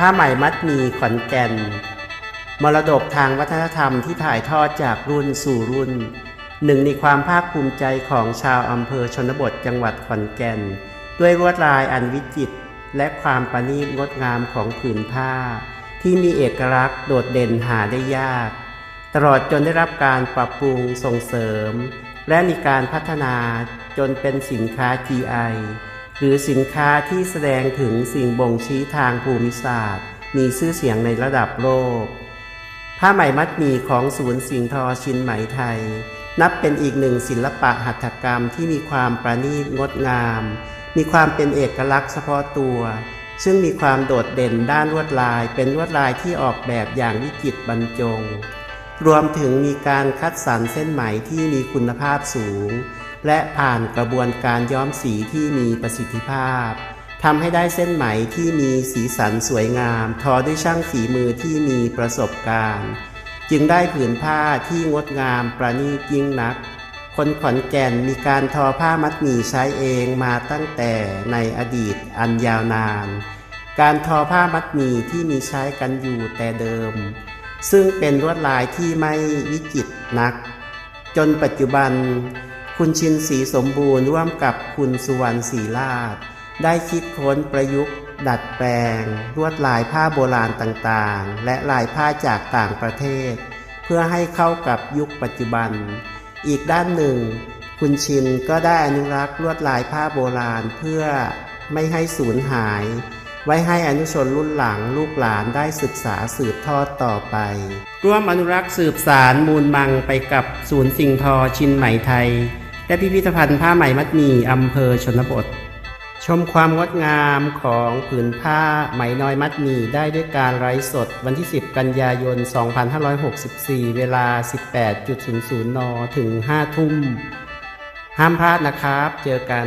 ผ้าไหมมัดมีขอนแก่น มรดกทางวัฒนธรรมที่ถ่ายทอดจากรุ่นสู่รุ่น หนึ่งในความภาคภูมิใจของชาวอำเภอชนบทจังหวัดขอนแก่น ด้วยลวดลายอันวิจิตรและความประณีตงดงามของผืนผ้า ที่มีเอกลักษณ์โดดเด่นหาได้ยาก ตลอดจนได้รับการปรับปรุงส่งเสริม และมีการพัฒนาจนเป็นสินค้า GI หรือสินค้าที่แสดงถึงสิ่งบ่งชี้ทางภูมิศาสตร์ มีชื่อเสียงในระดับโลก ผ้าไหมมัดหมี่ของศูนย์สิงห์ทอชินไหมไทย นับเป็นอีกหนึ่งศิลปะหัตถกรรมที่มีความประณีตงดงาม มีความเป็นเอกลักษณ์เฉพาะตัว ซึ่งมีความโดดเด่นด้านลวดลาย เป็นลวดลายที่ออกแบบอย่างวิจิตรบรรจง รวมถึงมีการคัดสรรเส้นไหมที่มีคุณภาพสูง และผ่านกระบวนการย้อมสีที่มีประสิทธิภาพทำให้ได้เส้นไหมที่มีสีสันสวยงาม ทอด้วยช่างฝีมือที่มีประสบการณ์ จึงได้ผืนผ้าที่งดงามประณีตยิ่งนัก คนขอนแก่นมีการทอผ้ามัดหมี่ใช้เองมาตั้งแต่ในอดีตอันยาวนาน การทอผ้ามัดหมี่ที่มีใช้กันอยู่แต่เดิม ซึ่งเป็นลวดลายที่ไม่วิจิตรนัก จนปัจจุบัน คุณชินศรีสมบูรณ์ร่วมกับคุณสุวรรณศรีลาดได้คิดค้นประยุกต์ ดัดแปลง ลวดลายผ้าโบราณต่างๆ และลายผ้าจากต่างประเทศ เพื่อให้เข้ากับยุคปัจจุบัน อีกด้านหนึ่ง คุณชินก็ได้อนุรักษ์ลวดลายผ้าโบราณเพื่อไม่ให้สูญหาย ไว้ให้อนุชนรุ่นหลังลูกหลานได้ศึกษาสืบทอดต่อไป ร่วมอนุรักษ์สืบสารมูลมังไปกับศูนย์สิ่งทอชินไหมไทย และพิพิธภัณฑ์ผ้าไหมมัดหมี่อำเภอชนบท ชมความงดงามของผืนผ้าไหมน้อยมัดหมี่ได้ด้วยการไร้สดวันที่ 10 กันยายน 2564 เวลา 18.00 น ถึง 5 ทุ่ม ห้ามพลาดนะครับ เจอกัน